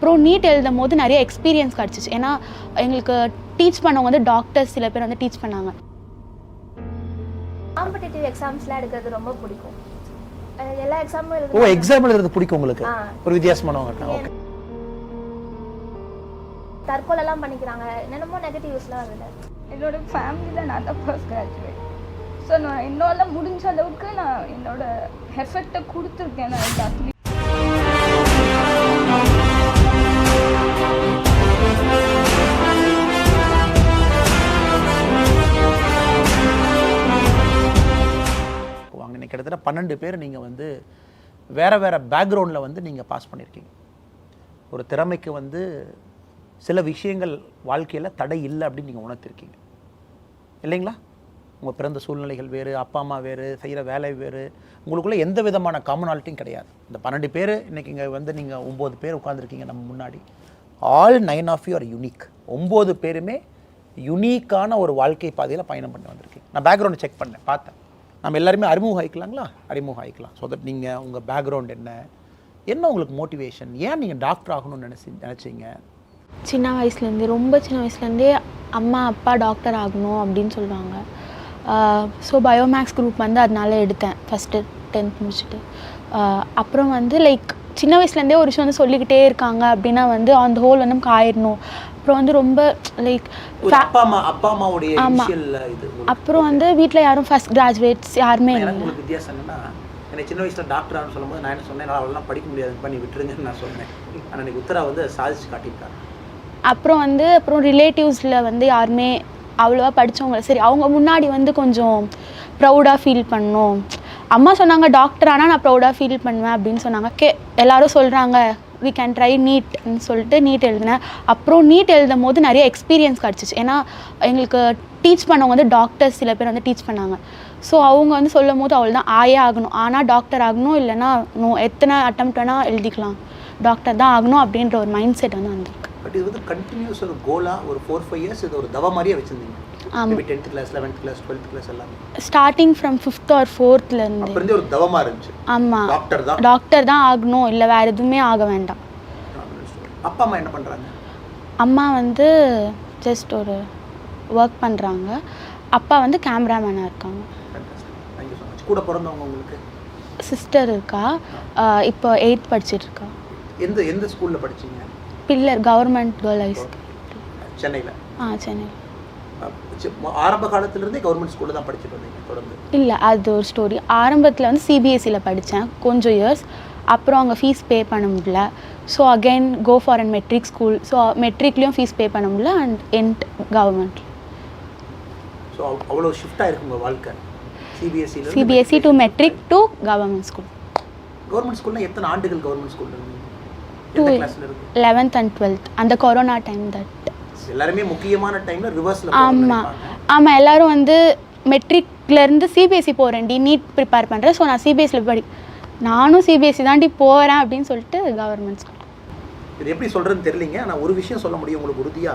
அப்புறம் நீட் எழுதும் போது நிறைய எக்ஸ்பீரியன்ஸ் கிடச்சிச்சு. ஏன்னா எங்களுக்கு டீச் பண்ணவங்க வந்து டாக்டர்ஸ் சில பேர் வந்து டீச் பண்ணாங்க. காம்படிட்டிவ் எக்ஸாம்ஸ்லாம் எடுக்கிறது ரொம்ப பிடிக்கும். எல்லா எக்ஸாமும் ஓ எக்ஸாம் எழுதுறது பிடிக்கும் உங்களுக்கு. ஒரு வித்தியாசமானவங்க ஓகே தற்கொலைலாம் பண்ணிக்கிறாங்க. என்னென்னமோ நெகட்டிவ்ஸ்லாம் வருது என்னோட ஃபேமிலியில் நான் தான் ஃபர்ஸ்ட் கிராஜுவேட் ஸோ நான் என்னால் முடிஞ்ச அளவுக்கு நான் என்னோட எஃபெக்டை கொடுத்துருக்கேன் நான் எல்லாத்துலேயும். கிட்டத்தட்ட பன்னெண்டு பேர் நீங்கள் வந்து வேறு வேறு பேக்ரவுண்டில் வந்து நீங்கள் பாஸ் பண்ணியிருக்கீங்க ஒரு திறமைக்கு வந்து சில விஷயங்கள் வாழ்க்கையில் தடை இல்லை அப்படின்னு நீங்கள் உணர்த்திருக்கீங்க. இல்லைங்களா? உங்கள் பிறந்த சூழ்நிலைகள் வேறு அப்பா அம்மா வேறு செய்கிற வேலை வேறு. உங்களுக்குள்ளே எந்த விதமான காமனாலிட்டியும் கிடையாது. இந்த பன்னெண்டு பேர் இன்றைக்கி இங்கே வந்து நீங்கள் ஒம்பது பேர் உட்காந்துருக்கீங்க நம்ம முன்னாடி. All nine of you are unique ஒம்பது பேருமே யுனிக்கான ஒரு வாழ்க்கை பாதையில் பயணம் பண்ணி வந்திருக்கீங்க. நான் பேக்ரவுண்ட் செக் பண்ணேன் பார்த்தேன். நம்ம எல்லாருமே அறிமுகம் ஆகிக்கலாங்களா அறிமுகம் ஆகிக்கலாம் ஸோ தட் நீங்கள் உங்கள் பேக்ரவுண்ட் என்ன? என்ன உங்களுக்கு மோட்டிவேஷன் ஏன் நீங்கள் டாக்டர் ஆகணும்னு நினச்சி நினச்சிங்க? சின்ன வயசுலேருந்தே ரொம்ப சின்ன வயசுலேருந்தே அம்மா அப்பா டாக்டர் ஆகணும் அப்படின்னு சொல்லுவாங்க. ஸோ பயோமேக்ஸ் குரூப் வந்து அதனால எடுத்தேன். ஃபஸ்ட்டு டென்த் முடிச்சுட்டு. அப்புறம் வந்து லைக் சின்ன வயசுலேருந்தே ஒரு விஷயம் வந்து சொல்லிக்கிட்டே இருக்காங்க அப்படின்னா வந்து அந்த ஹோல் வந்து நமக்கு ஆயிடணும் அப்புறம் வந்து ரொம்ப லைக் அப்பா அம்மா அப்பா அம்மாவுடைய இது. அப்புறம் வந்து வீட்டில் யாரும் ஃபஸ்ட் கிராஜுவேட்ஸ் யாருமே எனக்கு இல்லை. உங்களுக்கு வித்தியாசம் என்னன்னா எனக்கு சின்ன வயசுல டாக்டர் ஆகணும்னு சொல்லும்போது நான் என்ன சொன்னேன் "என்னால அவ்வளோலாம் படிக்க முடியாது பண்ணி விட்டுருங்கன்னு நான் சொன்னேன். ஆனால் இன்னைக்கு உத்தரா வந்து சாதிச்சு காட்டியிருக்காங்க. அப்புறம் வந்து அப்புறம் ரிலேட்டிவ்ஸில் வந்து யாருமே அவ்வளோவா படிச்சவங்க சரி அவங்க முன்னாடி வந்து கொஞ்சம் ப்ரௌடாக ஃபீல் பண்ணணும். அம்மா சொன்னாங்க டாக்டர் ஆனால் நான் ப்ரௌடாக ஃபீல் பண்ணுவேன் அப்படின்னு சொன்னாங்க. கே எல்லாரும் சொல்கிறாங்க வி கேன் ட்ரை நீட்னு சொல்லிட்டு நீட் எழுதினேன். அப்புறம் நீட் எழுதும் போது நிறைய எக்ஸ்பீரியன்ஸ் கிடச்சிச்சு. ஏன்னா எங்களுக்கு டீச் பண்ணவங்க வந்து டாக்டர்ஸ் சில பேர் வந்து டீச் பண்ணாங்க. ஸோ அவங்க வந்து சொல்லும் போது அவள் தான் ஆயே ஆகணும். ஆனால் டாக்டர் ஆகணும் இல்லைன்னா நோ எத்தனை அட்டம் வேணால் எழுதிக்கலாம். டாக்டர் தான் ஆகணும் அப்படின்ற ஒரு மைண்ட் செட் வந்து வந்திருக்கு. பட் இது வந்து கண்டினியூஸ் ஒரு கோலா ஒரு ஃபோர் ஃபைவ் இயர்ஸ் இது ஒரு தவ மாதிரியே வச்சிருந்தீங்க. ஆமா. Tenth class eleventh class twelfth class எல்லாமே. ஸ்டார்டிங் ஃப்ரம் ஃபிஃப்த் ஆர் அப்ப இருந்தே ஒரு தவமா இருந்துச்சு. ஆமாம் டாக்டர் தான். டாக்டர் தான் ஆகணும் இல்லை வேறு எதுவுமே ஆக வேண்டாம். அப்பா அம்மா என்ன பண்றாங்க? அம்மா வந்து ஜஸ்ட் ஒரு ஒர்க் பண்ணுறாங்க அப்பா வந்து கேமராமேனாக இருக்காங்க. கூட பிறந்தவங்க உங்களுக்கு? சிஸ்டர் இருக்கா. இப்போ எயித் படிச்சிட்டு இருக்கா. எந்த எந்த ஸ்கூல்ல படிச்சீங்க? Pillar government girl high school சென்னையில ஆ சென்னை ஆரம்ப காலத்துல இருந்தே கவர்மெண்ட் ஸ்கூல்ல தான் படிச்சுட்டு வந்தீங்க தொடர்ந்து? இல்லை அது ஒரு ஸ்டோரி ஆரம்பத்தில் வந்து சிபிஎஸ்சியில் படித்தேன் கொஞ்சம் இயர்ஸ் அப்புறம் அங்கே ஃபீஸ் பே பண்ண முடியல. So again go for and matric school so மெட்ரிக்லேயும் fees pay பண்ண முடியல அண்ட் என்ட் கவர்மெண்ட் ஸோ அவ்வளோ ஷிஃப்ட் ஆயிருக்கு உங்க வாழ்க்கை? சிபிஎஸ்சியில் CBSE to matric to government school government ஸ்கூல்ல எத்தனை ஆண்டுகள் கவர்மெண்ட் ஸ்கூல்ல இருக்கு? லெவன்த் அண்ட் டுவெல்த் அந்த கொரோனா டைம் தட் எல்லாருமே முக்கியமான டைம்ல ரிவர்ஸ்ல ஆமாம் ஆமாம் எல்லாரும் வந்து மெட்ரிக்லேருந்து சிபிஎஸ்சி போகிறேன்டி நீட் ப்ரிப்பேர் பண்ணுறேன் ஸோ நான் சிபிஎஸ்சியில் படி நானும் சிபிஎஸ்சி தாண்டி போகிறேன் அப்படின்னு சொல்லிட்டு கவர்மெண்ட் ஸ்கூல் இது எப்படி சொல்றதுன்னு தெரியலங்க. ஆனா ஒரு விஷயம் சொல்ல முடியும் உங்களுக்கு உறுதியா?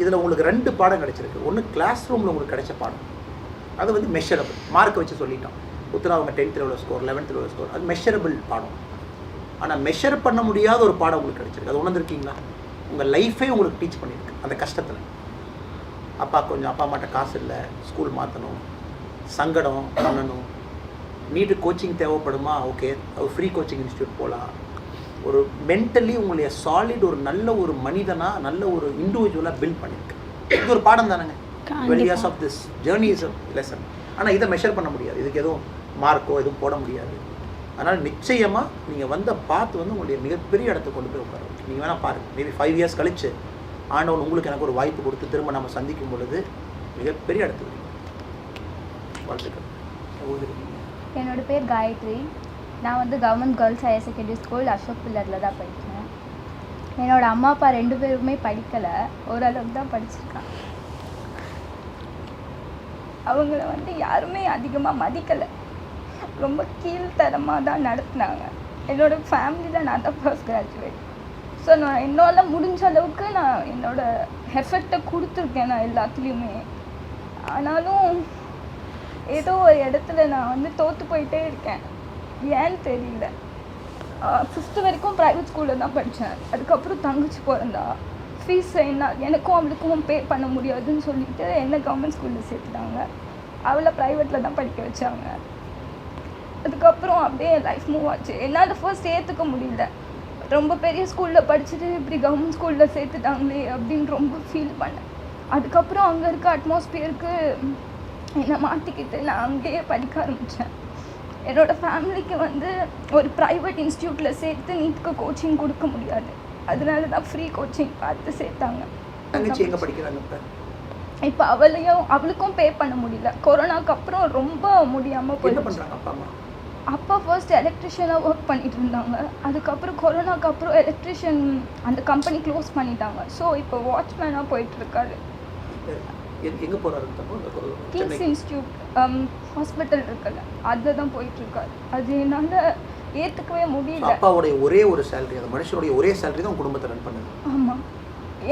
இதுல உங்களுக்கு ரெண்டு பாடம் கிடைச்சிருக்கு. ஒன்று கிளாஸ் ரூம்ல உங்களுக்கு கிடைச்ச பாடம். அது வந்து மெஷரபிள் மார்க் வச்சு சொல்லிட்டோம். உத்தரா அவங்க டென்த்தில் எவ்வளோ ஸ்கோர் லெவன்த்தில் எவ்வளோ ஸ்கோர் அது மெஷரபிள் பாடம். ஆனா மெஷர் பண்ண முடியாத ஒரு பாடம் உங்களுக்கு கிடைச்சிருக்கு. அது உணர்ந்திருக்கீங்களா? உங்க லைஃபே உங்களுக்கு டீச் பண்ணியிருக்கு அந்த கஷ்டத்துல. அப்பா கொஞ்சம் அப்பா அம்மாட்ட காசு இல்லை ஸ்கூல் மாற்றணும் சங்கடம் பண்ணணும். நீட்டு கோச்சிங் தேவைப்படுமா? ஓகே ஒரு ஃப்ரீ கோச்சிங் இன்ஸ்டியூட் போகலாம் ஒரு மென்டலி உங்களுடைய சாலிட் ஒரு நல்ல ஒரு மனிதனா நல்ல ஒரு இண்டிவிஜுவலாக பில்ட் பண்ணியிருக்கு. இது ஒரு பாடம் தானேங்க. Twelve years of this journey is lesson ஆனால் இதை மெஷர் பண்ண முடியாது. இதுக்கு எதுவும் மார்க்கோ எதுவும் போட முடியாது. அதனால் நிச்சயமாக நீங்கள் வந்த பாத்து வந்து உங்களுடைய மிகப்பெரிய இடத்துக்கு கொண்டு போய் உட்காரும் நீங்கள் வேணால் பாருங்க. மேபி ஃபைவ் இயர்ஸ் கழிச்சு ஆண்டவன் உங்களுக்கு எனக்கு ஒரு வாய்ப்பு கொடுத்து திரும்ப நம்ம சந்திக்கும் பொழுது மிகப்பெரிய இடத்துக்கு வாழ்த்துக்கள். ஊருக்கு இருக்கீங்க. என்னோட பேர் காயத்ரி. நான் வந்து government girls higher secondary school Ashok பில்லரில் தான் படித்தேன் என்னோட அம்மா அப்பா ரெண்டு பேருமே படிக்கலை. ஓரளவுக்கு தான் படிச்சிருக்காங்க. அவங்கள வந்து யாருமே அதிகமாக மதிக்கலை. ரொம்ப கீழ்த்தரமாக தான் நடத்தினாங்க. என்னோட ஃபேமிலியில் நான் தான் ஃபர்ஸ்ட் கிராஜுவேட் ஸோ நான் என்னால் முடிஞ்ச அளவுக்கு நான் என்னோட எஃபெக்டை கொடுத்துருக்கேன் நான் எல்லாத்துலேயுமே. ஆனாலும் ஏதோ ஒரு இடத்துல நான் வந்து தோற்று போயிட்டே இருக்கேன். ஏன்னு தெரியல. ஃபிஃப்த்து வரைக்கும் ப்ரைவேட் ஸ்கூலில் தான் படித்தேன் அதுக்கப்புறம் தங்கச்சி பிறந்தா. ஃபீஸ் என்ன எனக்கும் அவளுக்கும் பே பண்ண முடியாதுன்னு சொல்லிட்டு என்ன கவர்மெண்ட் ஸ்கூலில் சேர்த்துட்டாங்க. அவளை ப்ரைவேட்டில் தான் படிக்க வச்சாங்க. அதுக்கப்புறம் அப்படியே லைஃப் மூவ் ஆச்சு. என்னால் ஃபர்ஸ்ட் ஏற்றுக்க முடியல. ரொம்ப பெரிய ஸ்கூலில் படிச்சுட்டு இப்படி கவர்மெண்ட் ஸ்கூலில் சேர்த்துட்டாங்களே அப்படின்னு ரொம்ப ஃபீல் பண்ணேன். அதுக்கப்புறம் அங்கே இருக்க அட்மாஸ்பியருக்கு என்னை மாற்றிக்கிட்டு நான் அங்கேயே படிக்க ஆரம்பித்தேன் என்னோடய ஃபேமிலிக்கு வந்து ஒரு ப்ரைவேட் இன்ஸ்டியூட்டில் சேர்த்து நீட்டுக்கு கோச்சிங் கொடுக்க முடியாது. அதனால தான் ஃப்ரீ கோச்சிங் பார்த்து சேர்த்தாங்க. இப்போ? அவளையும் அவளுக்கும் பே பண்ண முடியல. கொரோனாக்கு அப்புறம் ரொம்ப முடியாமல் பண்ணுறாங்க அப்பா ஃபர்ஸ்ட் எலக்ட்ரிஷியனாக ஒர்க் பண்ணிட்டு இருந்தாங்க. அதுக்கப்புறம் கொரோனாக்கு அப்புறம் எலக்ட்ரிஷியன் அந்த கம்பெனி க்ளோஸ் பண்ணிட்டாங்க. ஸோ இப்போ வாட்ச்மேனாக போயிட்டு இருக்காரு. எங்கே போகிறாரு கிங்ஸ் இன்ஸ்டியூட் ஹாஸ்பிட்டல் இருக்குல்ல அதில் தான் போயிட்டு இருக்காரு. அது என்னால் ஏற்றுக்கவே முடியல. அப்பாவுடைய ஒரே ஒரு சேலரி அந்த மனுஷனுடைய ஒரே சேலரி தான் குடும்பத்தை ரன் பண்ணுது. ஆமாம்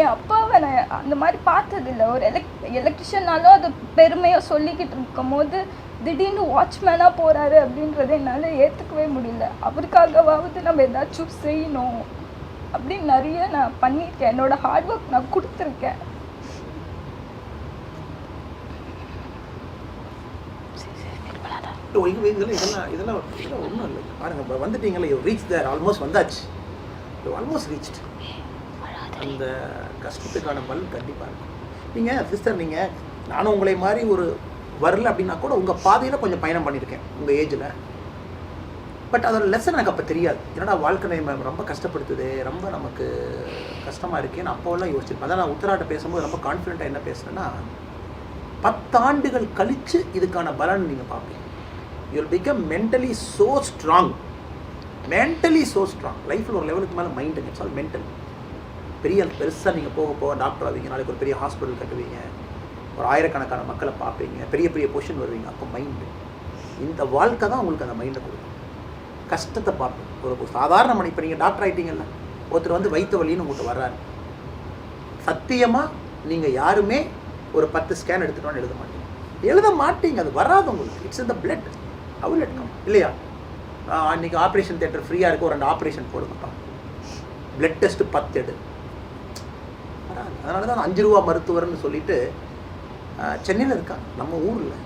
என் அப்பாவை நான் அந்த மாதிரி பார்த்ததில்ல. ஒரு எலக் எலக்ட்ரிஷியனாலும் அது பெருமையாக சொல்லிக்கிட்டு இருக்கும் போது திடீர்னு வாட்ச்மேனாக போகிறாரு அப்படின்றத என்னால் ஏற்றுக்கவே முடியல. அவருக்காகவாவது நம்ம ஏதாச்சும் செய்யணும் அப்படின்னு நிறைய நான் பண்ணியிருக்கேன். என்னோட ஹார்ட் ஒர்க் நான் கொடுத்துருக்கேன். இல்லை, இங்க- இதெல்லாம் இதெல்லாம் இதெல்லாம் இதெல்லாம் ஒன்றும் இல்லை. பாருங்க இப்போ ரீச் தேர் ஆல்மோஸ்ட் வந்தாச்சு. ஆல்மோஸ்ட் ரீச் அந்த கஷ்டத்துக்கான பலன் கண்டிப்பாக இருக்கும். நீங்கள் சிஸ்டர் நீங்கள் நானும் உங்களை மாதிரி ஒரு வரல அப்படின்னா கூட உங்கள் பாதையில் கொஞ்சம் பயணம் பண்ணியிருக்கேன் உங்கள் ஏஜில் பட் அதோட லெசன் எனக்கு அப்போ தெரியாது. என்னடா வாழ்க்கை நம்ம ரொம்ப கஷ்டப்படுத்துது ரொம்ப நமக்கு கஷ்டமாக இருக்கேன்னு அப்போல்லாம் யோசிச்சிருப்பேன். அதான் நான் உத்தராட்ட பேசும்போது ரொம்ப கான்ஃபிடென்ட்டாக என்ன பேசுகிறேன்னா பத்தாண்டுகள் கழித்து இதுக்கான பலன் நீங்கள் பார்ப்பீங்க. You'll become mentally so strong mentally so strong லைஃப்பில் ஒரு லெவலுக்கு மேலே மைண்டு இட்ஸ் ஆல் மென்டல் பெரிய பெருசாக நீங்கள் போக போக டாக்டர் ஆவீங்க. நாளைக்கு ஒரு பெரிய ஹாஸ்பிட்டல் கட்டுவீங்க. ஒரு ஆயிரக்கணக்கான மக்களை பார்ப்பீங்க. பெரிய பெரிய பொசிஷன் வருவீங்க. அப்போ மைண்டு இந்த வாழ்க்கை தான் உங்களுக்கு அந்த மைண்டை கொடுக்கும். கஷ்டத்தை பார்ப்பேன் ஒரு சாதாரண மணி இப்போ நீங்கள் டாக்டர் ஆகிட்டீங்கல்ல ஒருத்தர் வந்து வயிற்று வலின்னு உங்கள்கிட்ட வர்றாரு. சத்தியமாக நீங்கள் யாருமே ஒரு பத்து ஸ்கேன் எடுத்துட்டோன்னு எழுத மாட்டீங்க. எழுத மாட்டீங்க. அது வராது உங்களுக்கு. இட்ஸ் இந்த பிளட் அவ்வளோ எடுக்கணும் இல்லையா? அன்றைக்கி அன்னைக்கு ஆப்ரேஷன் தேட்டர் ஃப்ரீயாக இருக்கும் ஒரு ரெண்டு ஆப்ரேஷன் போடுங்கப்பா பிளட் டெஸ்ட்டு பத்து எடு. வராது. அதனால தான் அஞ்சு ரூபா மருத்துவர்னு சொல்லிட்டு சென்னையில் இருக்கா? நம்ம ஊரில்.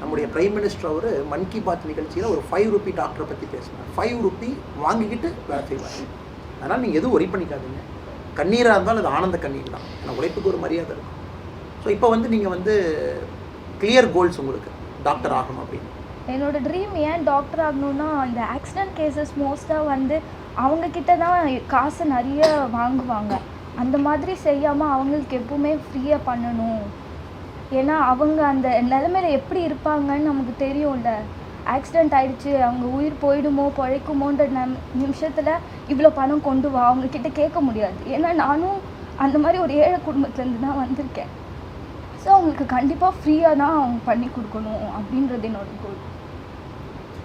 நம்முடைய பிரைம் மினிஸ்டர் அவர் மன் கி பாத் நிகழ்ச்சியில் ஒரு ஃபைவ் ருபி டாக்டரை பற்றி பேசினார். ஃபைவ் ருபி வாங்கிக்கிட்டு வேலை செய்வாங்க அதனால் நீங்கள் எதுவும் ஒரி பண்ணிக்காதீங்க. கண்ணீராக இருந்தாலும் அது ஆனந்த கண்ணீர் தான். ஏன்னா உழைப்புக்கு ஒரு மரியாதை இருக்கும். ஸோ இப்போ வந்து நீங்கள் வந்து கிளியர் கோல்ஸ் உங்களுக்கு. டாக்டர் ஆகணும் அப்படின்னு. என்னோட ட்ரீம் ஏன் டாக்டர் ஆகணும்னா இந்த ஆக்சிடென்ட் கேசஸ் மோஸ்ட்டாக வந்து அவங்கக்கிட்ட தான் காசு நிறைய வாங்குவாங்க. அந்த மாதிரி செய்யாமல் அவங்களுக்கு எப்பவுமே ஃப்ரீயாக பண்ணணும். ஏன்னா அவங்க அந்த நிலமையில எப்படி இருப்பாங்கன்னு நமக்கு தெரியும்ல. ஆக்சிடென்ட் ஆயிடுச்சு அவங்க உயிர் போயிடுமோ பழைக்குமோன்ற நம் நிமிஷத்தில் இவ்வளோ பணம் கொண்டு வா அவங்க கிட்ட கேட்க முடியாது. ஏன்னா நானும் அந்த மாதிரி ஒரு ஏழை குடும்பத்துலேருந்து தான் வந்திருக்கேன். ஸோ அவங்களுக்கு கண்டிப்பாக ஃப்ரீயாக தான் அவங்க பண்ணி கொடுக்கணும் அப்படின்றது என்னோட கோல்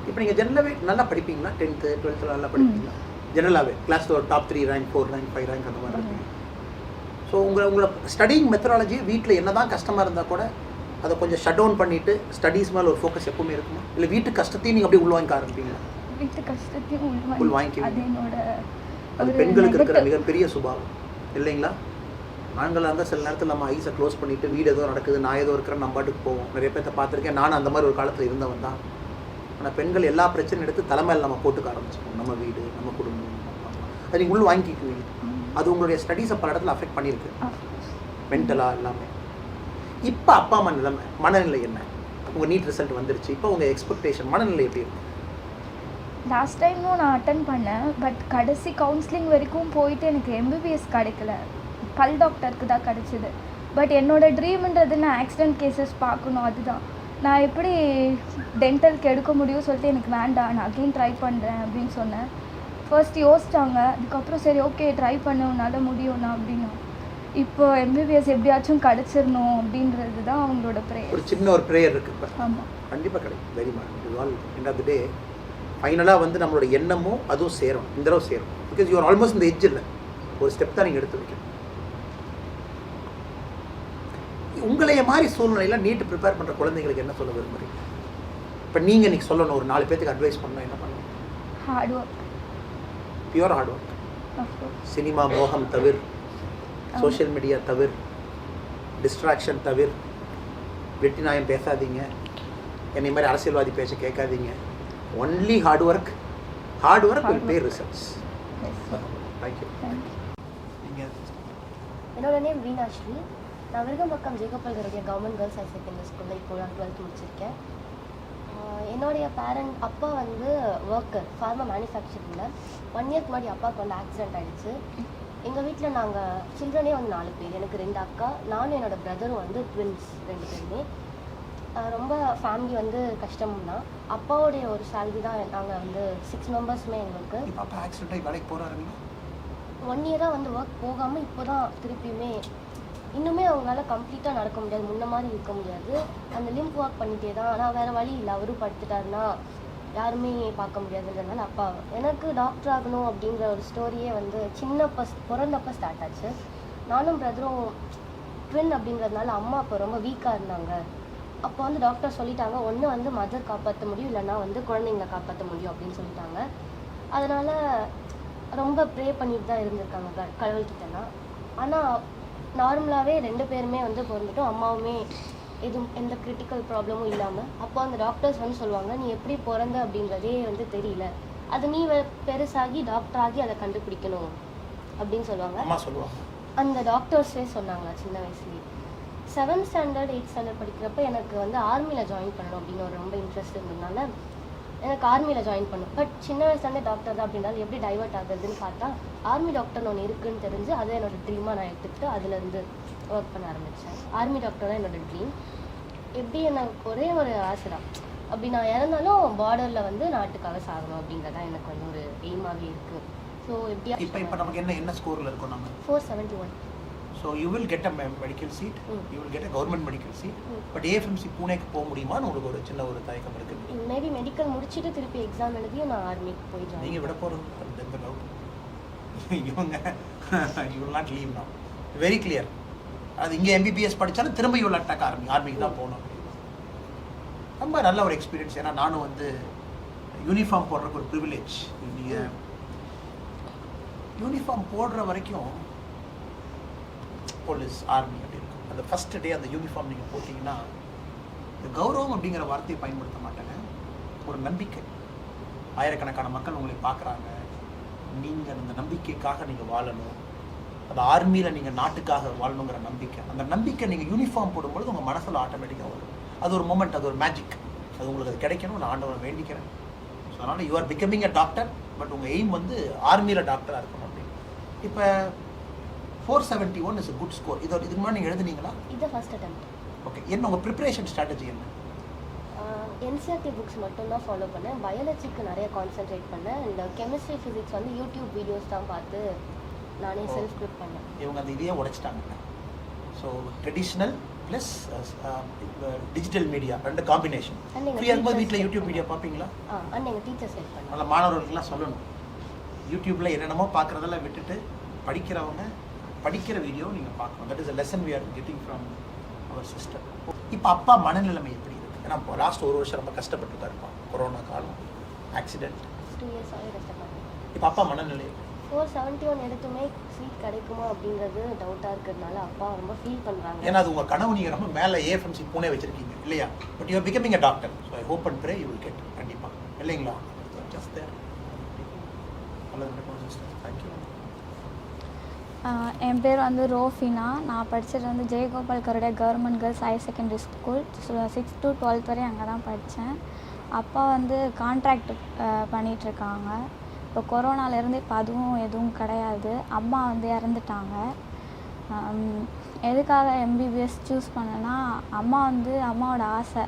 இப்போ நீங்கள் ஜெனரலாகவே நல்லா படிப்பீங்களா? டென்த்து டுவெல்த்தில் நல்லா படிப்பீங்களா? ஜெனரலாகவே கிளாஸில் ஒரு top three rank four rank five rank அந்த மாதிரி இருப்பீங்க ஸோ உங்களை உங்களை ஸ்டடிங் மெத்தடாலஜி வீட்டில் என்ன தான் கஷ்டமாக இருந்தால் கூட அதை கொஞ்சம் ஷட் டவுன் பண்ணிவிட்டு ஸ்டடீஸ் மேலே ஒரு ஃபோக்கஸ் எப்பவுமே இருக்குமா? இல்லை வீட்டு கஷ்டத்தையும் நீங்கள் அப்படியே உள்வாங்கிக்க ஆரம்பிப்பீங்களா? வீட்டு கஷ்டத்தையும் உள் உள்வாங்கி வாங்கிக்குவீங்க. அது பெண்களுக்கு இருக்கிற. மிகப்பெரிய சுபாவம். இல்லைங்களா? ஆண்களாக இருந்தால் சில நேரத்தில் நம்ம ஐஸை க்ளோஸ் பண்ணிவிட்டு வீடு ஏதோ நடக்குது நான் ஏதோ இருக்கிறேன் நம்ம பாட்டுக்கு போவோம். நிறைய பேர்த்த பார்த்துருக்கேன். நானும் அந்த மாதிரி ஒரு காலத்தில் இருந்தவன் தான். ஆனால் பெண்கள் எல்லா பிரச்சனையும் எடுத்து தலைமையில் நம்ம போட்டுக்க ஆரம்பிச்சிப்போம் நம்ம வீடு நம்ம குடும்பம் அது நீங்கள் உள் வாங்கிக்குவீங்க. அது உங்களுடைய ஸ்டடீஸை பல இடத்துல அஃபெக்ட் பண்ணியிருக்கு. மென்டலாக எல்லாமே. இப்போ அப்பா அம்மா நிலைமை மனநிலை என்ன? உங்கள் நீட் ரிசல்ட் வந்துருச்சு. இப்போ உங்கள் எக்ஸ்பெக்டேஷன் மனநிலை எப்படி இருக்கு? லாஸ்ட் டைமும் நான் அட்டன் பண்ணேன். பட் கடைசி கவுன்சிலிங் வரைக்கும் போயிட்டு எனக்கு எம்பிபிஎஸ் கிடைக்கல. பல் டாக்டருக்கு தான் கிடைச்சிது. பட் என்னோட ட்ரீம்ன்றது நான் ஆக்சிடென்ட் கேசஸ் பார்க்கணும் அதுதான். நான் எப்படி டென்டலுக்கு எடுக்க முடியும் சொல்லிட்டு எனக்கு வேண்டாம். நான் அகெயின் ட்ரை பண்ணுறேன் அப்படின்னு சொன்னேன். ஃபர்ஸ்ட் யோசிச்சாங்க. அதுக்கப்புறம் சரி ஓகே ட்ரை பண்ண உன்னால் முடியும்னா அப்படின்னா. இப்போ எம்பிபிஎஸ் எப்படியாச்சும் கிடச்சிடணும் அப்படின்றது தான் அவங்களோட ப்ரேயர் ஒரு சின்ன ஒரு ப்ரேயர் இருக்குது ஆமாம் கண்டிப்பாக கிடைக்கும். Very much all end of day ஃபைனலாக வந்து நம்மளோட எண்ணமும் அதுவும் சேரும். இந்த தடவை சேரும். பிகாஸ் யூஆர் ஆல்மோஸ்ட் இந்த எஜ் இல்லை ஒரு ஸ்டெப் தான் நீங்கள் எடுத்து வைக்கணும். உங்களைய மாதிரி சூழ்நிலையில் நீட் ப்ரிப்பேர் பண்ணுற குழந்தைங்களுக்கு என்ன சொல்ல விரும்புறீங்க? இப்போ நீங்கள் இன்னைக்கு சொல்லணும். ஒரு நாலு பேத்துக்கு அட்வைஸ் பண்ணணும். என்ன பண்ணணும்? Hard work pure hard work cinema மோகம் தவிர சோஷியல் மீடியா தவிர டிஸ்ட்ராக்ஷன் தவிர வெட்டி நாயம் பேசாதீங்க என்னை மாதிரி அரசியல்வாதி பேச்ச கேட்காதீங்க only hard work hard work will pay results thank you நீங்கள் என்னோட நேம் வீணாஸ்ரீ நான் விருகம்பக்கம் ஜெயகோபால்கருடைய கவர்மெண்ட் கேர்ள்ஸ் ஹை செகண்டரி ஸ்கூலில் இப்போ நான் டுவெல்த் முடிச்சிருக்கேன். என்னுடைய பேரண்ட் அப்பா வந்து ஒர்க்கர் ஃபார்மா மேனுஃபேக்சரிங்கில் ஒன் இயர்க்கு முன்னாடி அப்பாவுக்கு வந்து ஆக்சிடென்ட் ஆயிடுச்சு. எங்கள் வீட்டில் நாங்கள் சில்ட்ரனே வந்து நாலு பேர். எனக்கு ரெண்டு அக்கா நானும் என்னோட பிரதரும் வந்து ட்வின்ஸ் ரெண்டு பேருமே. ரொம்ப ஃபேமிலி வந்து கஷ்டம் தான். அப்பாவுடைய ஒரு சேலரி தான் நாங்கள் வந்து சிக்ஸ் மெம்பர்ஸுமே எங்களுக்கு. அப்பா ஆக்சிடென்ட் ஆகி வேலைக்கு போகிறாருங்களா ஒன் இயராக வந்து ஒர்க் போகாமல் இப்போ தான் திருப்பியுமே இன்னுமே அவங்களால கம்ப்ளீட்டாக நடக்க முடியாது. முன்ன மாதிரி இருக்க முடியாது. அந்த லிம்ப் ஒர்க் பண்ணிட்டே தான். ஆனால் வேறு வழி இல்லை. அவரும் படுத்துட்டாருன்னா யாருமே பார்க்க முடியாதுன்றதுனால அப்பா எனக்கு டாக்டர் ஆகணும் அப்படிங்கிற ஒரு ஸ்டோரியே வந்து சின்னப்ப பிறந்தப்ப ஸ்டார்ட் ஆச்சு. நானும் பிரதரும் ட்வின் அப்படிங்கிறதுனால அம்மா அப்போ ரொம்ப வீக்காக இருந்தாங்க. அப்போ வந்து டாக்டர் சொல்லிட்டாங்க ஒன்று வந்து மதர் காப்பாற்ற முடியும் இல்லைன்னா வந்து குழந்தைங்கள காப்பாற்ற முடியும் அப்படின்னு சொல்லிட்டாங்க. அதனால் ரொம்ப ப்ரே பண்ணிட்டு தான் இருந்திருக்காங்க க- கடவுள்கிட்டலாம். ஆனால் நார்மலாகவே ரெண்டு பேருமே வந்து பிறந்துட்டோம். அம்மாவுமே எதுவும் எந்த கிரிட்டிக்கல் ப்ராப்ளமும் இல்லாமல் அப்போ அந்த டாக்டர்ஸ் வந்து சொல்லுவாங்க நீ எப்படி பிறந்த? அப்படின்றதே வந்து தெரியல. அது நீ பெருசாகி டாக்டர் ஆகி அதை கண்டுபிடிக்கணும் அப்படின்னு சொல்லுவாங்க. அந்த டாக்டர்ஸே சொன்னாங்க சின்ன வயசுலேயே. செவன்த் ஸ்டாண்டர்ட் எயிட் ஸ்டாண்டர்ட் படிக்கிறப்ப எனக்கு வந்து ஆர்மியில் ஜாயின் பண்ணணும் அப்படின்னு ஒரு ரொம்ப இன்ட்ரெஸ்ட் இருந்ததுனால எனக்கு ஆர்மியில் ஜாயின் பண்ணணும் பட் சின்ன வயசுலேருந்தே டாக்டர் தான் அப்படின்னாலும் எப்படி டைவர்ட் ஆகுதுன்னு பார்த்தா ஆர்மி டாக்டர்னு ஒன்று இருக்குன்னு தெரிஞ்சு அதை என்னோட ட்ரீமாக நான் எடுத்துக்கிட்டு அதுலேருந்து ஒர்க் பண்ண ஆரம்பித்தேன் ஆர்மி டாக்டர் தான் என்னோட ட்ரீம் எப்படி எனக்கு ஒரே ஒரு ஆசை தான். அப்படி நான் இறந்தாலும் பார்டரில் வந்து நாட்டுக்காக சாகணும் அப்படின்றதான் எனக்கு வந்து ஒரு எய்மாகவே இருக்குது ஸோ இப்போ இப்போ எப்படியா நமக்கு என்ன என்ன ஸ்கோரில் இருக்கோம் நம்ம? Four seventy one so you will get a medical seat. You will get a government medical seat. But AFMC பூனேக்கு போக முடியுமான்னு உங்களுக்கு ஒரு சின்ன ஒரு தயக்கம் இருக்குது மேபி மெடிக்கல் முடிச்சுட்டு திருப்பி எக்ஸாம் எழுதியும் நான் ஆர்மிக்கு போய் நீங்கள் விட போகிறது எந்த டவுட் இவங்க you will not leave now. Very clear. அது இங்கே எம்பிபிஎஸ் படித்தாலும் திரும்ப யூ அட்டாக் ஆர்மி ஆர்மிக்கு தான் போகணும் ரொம்ப நல்ல ஒரு எக்ஸ்பீரியன்ஸ் ஏன்னா நானும் வந்து யூனிஃபார்ம் போடுறதுக்கு ஒரு ப்ரிவிலேஜ் நீங்கள் யூனிஃபார்ம் போடுற வரைக்கும் போலீஸ் ஆர்மி அப்படி இருக்கும். அந்த ஃபஸ்ட் டே அந்த யூனிஃபார்ம் நீங்கள் போட்டிங்கன்னா இந்த கௌரவம் அப்படிங்கிற வார்த்தையை பயன்படுத்த மாட்டேங்க. ஒரு நம்பிக்கை. ஆயிரக்கணக்கான மக்கள் உங்களை பார்க்குறாங்க. நீங்கள் அந்த நம்பிக்கைக்காக நீங்கள் வாழணும். அந்த ஆர்மியில் நீங்கள் நாட்டுக்காக வாழணுங்கிற நம்பிக்கை. அந்த நம்பிக்கை நீங்கள் யூனிஃபார்ம் போடும்பொழுது உங்கள் மனசில் ஆட்டோமேட்டிக்காக வரும். அது ஒரு மூமெண்ட் அது ஒரு மேஜிக் அது உங்களுக்கு அது கிடைக்கணும் நான் ஆண்டவரை வேண்டிக்கிறேன். ஸோ அதனால் you are becoming a doctor but உங்கள் எய்ம் வந்து ஆர்மியில் டாக்டராக இருக்கணும் அப்படின்னு. இப்போ four seventy one is good score இதோ இதுக்கு முன்னாடி நீங்கள் எழுதுனீங்களா? இதை ஃபர்ஸ்ட் அட்டெம்ப்ட் ஓகே என்ன உங்கள் ப்ரிப்பரேஷன் ஸ்ட்ராட்டஜி என்ன? என்சிஆர்டி புக்ஸ் மட்டும்தான் ஃபாலோ பண்ணேன். பயாலஜிக்கு நிறைய கான்சென்ட்ரேட் பண்ணேன். இந்த கெமிஸ்ட்ரி ஃபிசிக்ஸ் வந்து யூடியூப் வீடியோஸ் தான் பார்த்து நானே. செல்ஃப் ப்ரிப் பண்ணேன். இவங்க அந்த இதையே உடைச்சிட்டாங்க. So traditional plus digital media ரெண்டு காம்பினேஷன் ஃப்ரீயாக இருக்கும்போது வீட்டில் யூடியூப் வீடியோ. பார்ப்பீங்களா? அண்ட் எங்கள் டீச்சர்ஸ் ஹெல்ப் பண்ணாங்க நல்ல மாணவர்களுக்கெல்லாம் சொல்லணும். யூடியூப்பில் என்னென்னமோ பார்க்குறதெல்லாம் விட்டுட்டு படிக்கிறவங்க படிக்கிற வீடியோ நீங்கள் பார்க்கணும். That is a lesson we are getting from our sister இப்போ அப்பா மனநிலைமை எப்படி இருக்கு? ஏன்னா இப்போ லாஸ்ட் ஒரு வருஷம் ரொம்ப கஷ்டப்பட்டு தான் இருப்பான். கொரோனா காலம் ஆக்சிடென்ட் டூ இயர்ஸ் ஆகி கஷ்டப்பட்டேன். இப்போ அப்பா மனநிலை? ஃபோர் செவன்ட்டி ஒன் எடுத்துமே சீட் கிடைக்குமா அப்படின்றது டவுட்டாக இருக்கிறதுனால அப்பா ரொம்ப ஃபீல் பண்ணுறாங்க ஏன்னா அது உங்கள் கனவு. நீங்கள் ரொம்ப மேலே ஏஎஃப்எம்சி பூனே வச்சிருக்கீங்க இல்லையா? But you becoming a doctor so I hope and pray you will get கண்டிப்பாக இல்லைங்களா? ஜஸ்ட் தேர் நல்லது சிஸ்டர் தேங்க்யூ என் பேர் வந்து ரோஃபினா. நான் படித்தது வந்து Jayagopal கருடைய government girls higher secondary school. Six to twelfth வரையும் அங்கே தான் படித்தேன் அப்பா வந்து கான்ட்ராக்ட் பண்ணிகிட்ருக்காங்க இப்போ கொரோனாலேருந்து இப்போ அதுவும் எதுவும் கிடையாது. அம்மா வந்து இறந்துட்டாங்க. எதுக்காக எம்பிபிஎஸ் சூஸ் பண்ணேன்னா அம்மா வந்து அம்மாவோட ஆசை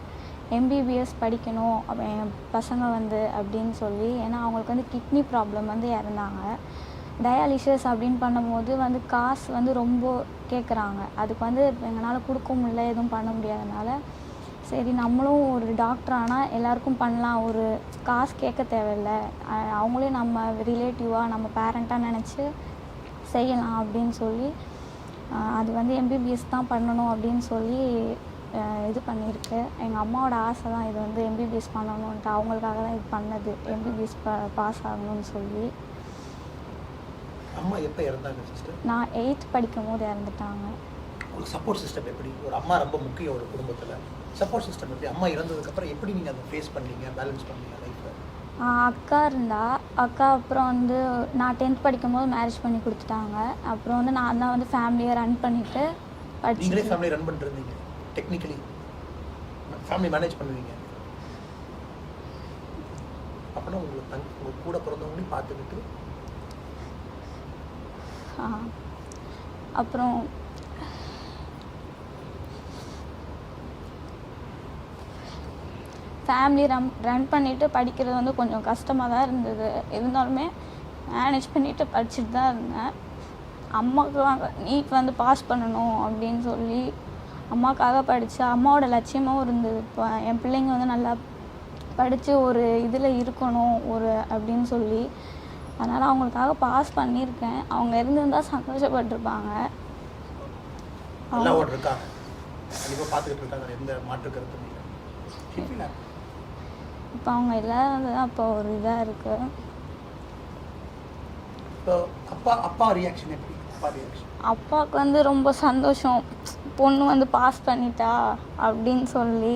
எம்பிபிஎஸ் படிக்கணும் என் பசங்க வந்து அப்படின்னு சொல்லி. ஏன்னா அவங்களுக்கு வந்து கிட்னி ப்ராப்ளம் வந்து இறந்தாங்க. டயாலிசிஸ் அப்படின்னு பண்ணும்போது வந்து காசு வந்து ரொம்ப கேட்குறாங்க அதுக்கு வந்து எங்களால் கொடுக்க முடியல எதுவும் பண்ண முடியாதனால சரி நம்மளும் ஒரு டாக்டர் ஆனால் எல்லாருக்கும் பண்ணலாம். ஒரு காசு கேட்க தேவையில்ல. அவங்களே நம்ம ரிலேட்டிவாக நம்ம பேரண்ட்டாக நினச்சி செய்யலாம் அப்படின்னு சொல்லி அது வந்து எம்பிபிஎஸ் தான் பண்ணணும் அப்படின்னு சொல்லி இது பண்ணியிருக்கு. எங்கள் அம்மாவோட ஆசை தான் இது வந்து எம்பிபிஎஸ் பண்ணணுன்ட்டு அவங்களுக்காக தான் இது பண்ணது. எம்பிபிஎஸ் ப பாஸ் ஆகணும்னு சொல்லி. அம்மா எப்போ இறந்தாங்க சிஸ்டர் நான் எயித் படிக்கும் போது இறந்துட்டாங்க. உங்களுக்கு சப்போர்ட் சிஸ்டம் எப்படி? ஒரு அம்மா ரொம்ப முக்கியம் ஒரு குடும்பத்தில். சப்போர்ட் சிஸ்டம் எப்படி? அம்மா இறந்ததுக்கப்புறம் எப்படி நீங்கள் அதை ஃபேஸ் பண்ணீங்க பேலன்ஸ் பண்ணீங்க லைஃப்பில் அக்கா இருந்தா அக்கா அப்புறம் வந்து நான் டென்த் படிக்கும்போது மேரேஜ் பண்ணி கொடுத்துட்டாங்க. அப்புறம் வந்து நான் தான் வந்து ஃபேமிலியை ரன் பண்ணிட்டு நீங்களே ஃபேமிலி ரன் பண்ணிட்டு இருந்தீங்க டெக்னிக்கலி ஃபேமிலி மேனேஜ் பண்ணுவீங்க. அப்படின்னா உங்களுக்கு தங் உங்கள் கூட பிறந்தவங்களையும் பார்த்துக்கிட்டு அப்புறம் ஃபேமிலி ரன் ரன் பண்ணிவிட்டு படிக்கிறது வந்து கொஞ்சம் கஷ்டமாக தான் இருந்தது. இருந்தாலுமே மேனேஜ் பண்ணிவிட்டு படிச்சுட்டு தான் இருந்தேன். அம்மாவுக்கு நீட் வந்து பாஸ் பண்ணணும் அப்படின்னு சொல்லி அம்மாக்காக படித்து அம்மாவோட லட்சியமாகவும் இருந்தது. இப்போ என் பிள்ளைங்க வந்து நல்லா படித்து ஒரு இதில் இருக்கணும் ஒரு அப்படின்னு சொல்லி அதனால் அவங்களுக்காக பாஸ் பண்ணியிருக்கேன். அவங்க இருந்திருந்தால் சந்தோஷப்பட்டிருப்பாங்க. நல்லா ஓட இருக்காங்க கண்டிப்பாக பார்த்துக்கிட்டு இருக்காங்க. எந்த மாற்று கருத்தும் இல்லை. Feel happy. இப்போ அவங்க இல்லாதது அப்போ ஒரு இதாக இருக்குது இப்போ அப்பா அப்பா ரியாக்ஷன் எப்படி? அப்பா ரியாக்ஷன் அப்பாவுக்கு வந்து ரொம்ப சந்தோஷம். பொண்ணு வந்து பாஸ் பண்ணிட்டா அப்படின்னு சொல்லி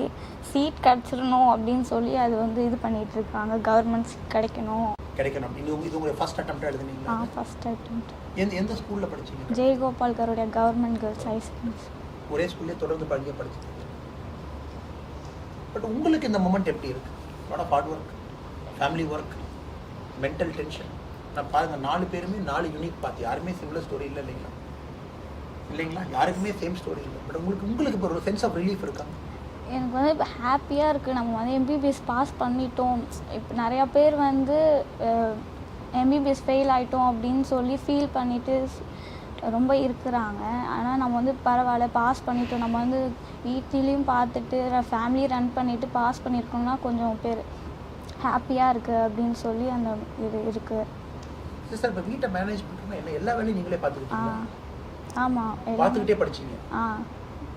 சீட் கிடச்சிடணும் அப்படின்னு சொல்லி அது வந்து இது பண்ணிட்டு இருக்காங்க. கவர்மெண்ட் சீட் கிடைக்கணும். கிடைக்கணும் உங்க- இது உங்களுடைய ஃபர்ஸ்ட் அட்டம்ப்ட் எழுதுனீங்களா? ஆ ஃபஸ்ட் அட்டெம்ப்ட் எந்த எந்த ஸ்கூலில் படிச்சீங்க? Jayagopal government girls high school ஒரே ஸ்கூல்லே தொடர்ந்து படிக்க படிச்சுட்டு பட் உங்களுக்கு இந்த மூமெண்ட் எப்படி இருக்கு? Lot of hard work family work mental tension நான் பாருங்க நாலு பேருமே நாலு யூனிக் பார்த்து யாருமே சிமிலர் ஸ்டோரி இல்லை இல்லைங்களா? இல்லைங்களா? யாருக்குமே சேம் ஸ்டோரி இல்லை. பட் உங்களுக்கு உங்களுக்கு இப்போ ஒரு சென்ஸ் ஆஃப் ரிலீஃப் இருக்கா? எனக்கு வந்து இப்போ ஹாப்பியாக இருக்குது நம்ம வந்து எம்பிபிஎஸ் பாஸ் பண்ணிட்டோம். இப்போ நிறையா பேர் வந்து எம்பிபிஎஸ் ஃபெயில் ஆயிட்டோம் அப்படின்னு சொல்லி ஃபீல் பண்ணிட்டு ரொம்ப இருக்கிறாங்க. ஆனால் நம்ம வந்து பரவாயில்ல பாஸ் பண்ணிட்டோம். நம்ம வந்து வீட்டிலையும் பார்த்துட்டு ஃபேமிலி ரன் பண்ணிட்டு பாஸ் பண்ணியிருக்கோம்னா கொஞ்சம் பேர் ஹாப்பியாக இருக்குது அப்படின்னு சொல்லி அந்த இது இருக்குது சிஸ்டர் இப்போ வீட்டை மேனேஜ் பண்ணுறதுனா என்ன? எல்லா வேலையும் நீங்களே ஆ. பார்த்துக்கிட்டீங்க ஆமாம் பார்த்துக்கிட்டே படிச்சீங்க. ஆ.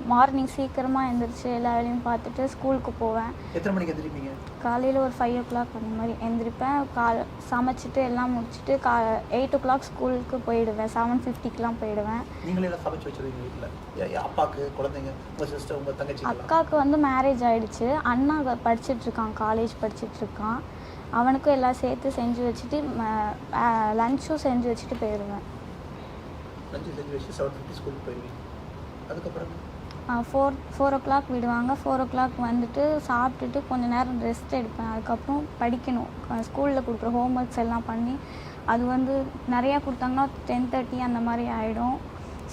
மார்னிங் சீக்கிரமாக எழுந்திரிச்சு எல்லா வேலையும் பார்த்துட்டு ஸ்கூலுக்கு போவேன். எத்தனை மணிக்கு எதிரிப்பீங்க காலையில் ஒரு ஃபைவ் ஓ கிளாக் அந்த மாதிரி எந்திரிப்பேன். கால் சமைச்சிட்டு எல்லாம் முடிச்சுட்டு கா எயிட் ஓ கிளாக் ஸ்கூலுக்கு போயிடுவேன். செவன் ஃபிஃப்டிக்கெலாம் போயிடுவேன். நீங்களே எல்லாம் சமைச்சு வச்சிருவீங்க வீட்டில் அப்பாக்கு குழந்தைங்க உங்கள் சிஸ்டர் உங்கள் தங்கச்சிக்கெல்லாம் அக்காவுக்கு வந்து மேரேஜ் ஆயிடுச்சு. அண்ணா இருக்கான் காலேஜ் படிச்சிட்டு இருக்கான் அவனுக்கும் எல்லாம் சேர்த்து செஞ்சு வச்சுட்டு லஞ்சும் செஞ்சு வச்சுட்டு போயிடுவேன். லஞ்சு செஞ்சு வச்சு செவன் ஃபிஃப்டி ஸ்கூலுக்கு போயிடுவீங்க அதுக்கப்புறம்? ஃபோர் ஃபோர் ஓ கிளாக் விடுவாங்க. ஃபோர் ஓ கிளாக் வந்துட்டு சாப்பிட்டுட்டு கொஞ்ச நேரம் ரெஸ்ட் எடுப்பேன். அதுக்கப்புறம் படிக்கணும். ஸ்கூலில் கொடுக்குற ஹோம் ஒர்க்ஸ் எல்லாம் பண்ணி அது வந்து நிறையா கொடுத்தாங்கன்னா டென் தேர்ட்டி அந்த மாதிரி ஆகிடும்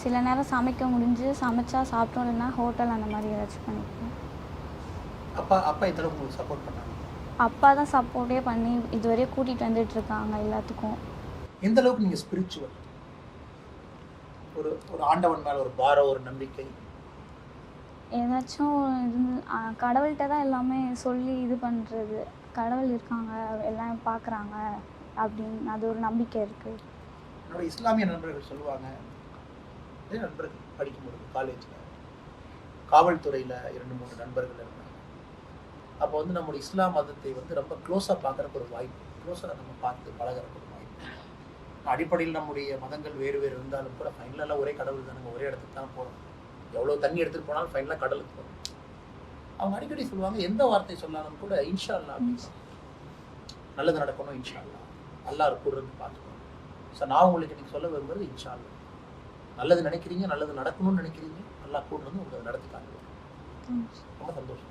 சில நேரம் சமைக்க முடிஞ்சு சமைச்சா சாப்பிட்டோம் இல்லைன்னா ஹோட்டல் அந்த மாதிரி ஏதாச்சும் பண்ணிப்பேன் அப்பா அப்பா உங்களுக்கு சப்போர்ட் பண்ணாங்க அப்பா தான் சப்போர்ட்டே பண்ணி இதுவரையும் கூட்டிகிட்டு வந்துட்டு இருக்காங்க எல்லாத்துக்கும். எந்த அளவுக்கு நீங்கள் ஸ்பிரிச்சுவல் ஒரு ஒரு ஆண்டவன் மேலே ஒரு பாரம் ஒரு நம்பிக்கை? ஏதாச்சும் இருந்து கடவுள்கிட்ட தான் எல்லாமே சொல்லி இது பண்ணுறது கடவுள் இருக்காங்க எல்லாம் பார்க்குறாங்க அப்படின்னு அது ஒரு நம்பிக்கை இருக்குது என்னோட இஸ்லாமிய நண்பர்கள் சொல்லுவாங்க இதே நண்பர்கள் படிக்கும்போது காலேஜில் காவல்துறையில் இரண்டு மூணு நண்பர்கள் இருந்தாங்க. அப்போ வந்து நம்முடைய இஸ்லாம் மதத்தை வந்து ரொம்ப க்ளோஸாக பார்க்குறக்கு ஒரு வாய்ப்பு. க்ளோஸாக நம்ம பார்த்து பழகிறக்கு ஒரு வாய்ப்பு. அடிப்படையில் நம்முடைய மதங்கள் வேறு வேறு இருந்தாலும் கூட ஃபைனலாக ஒரே கடவுள் தான் நம்ம ஒரே இடத்துக்கு தான் போகிறோம் எவ்வளோ தண்ணி எடுத்துகிட்டு போனாலும் ஃபைனலாக கடலுக்கு போகிறோம் அவங்க அடிக்கடி சொல்லுவாங்க எந்த வார்த்தை சொன்னாலும் கூட இன்ஷா அல்லா அப்படின்னு நல்லது நடக்கணும் இன்ஷா அல்லா கூட இருந்து பார்த்துக்கணும். ஸோ நான் உங்களுக்கு இன்னைக்கு சொல்ல விரும்புறது இன்ஷா அல்லா நல்லது நினைக்கிறீங்க நல்லது நடக்கணும்னு நினைக்கிறீங்க அல்லாஹ் கூட இருந்து உங்களுக்கு நடத்தி காட்டுவார். ரொம்ப சந்தோஷம்.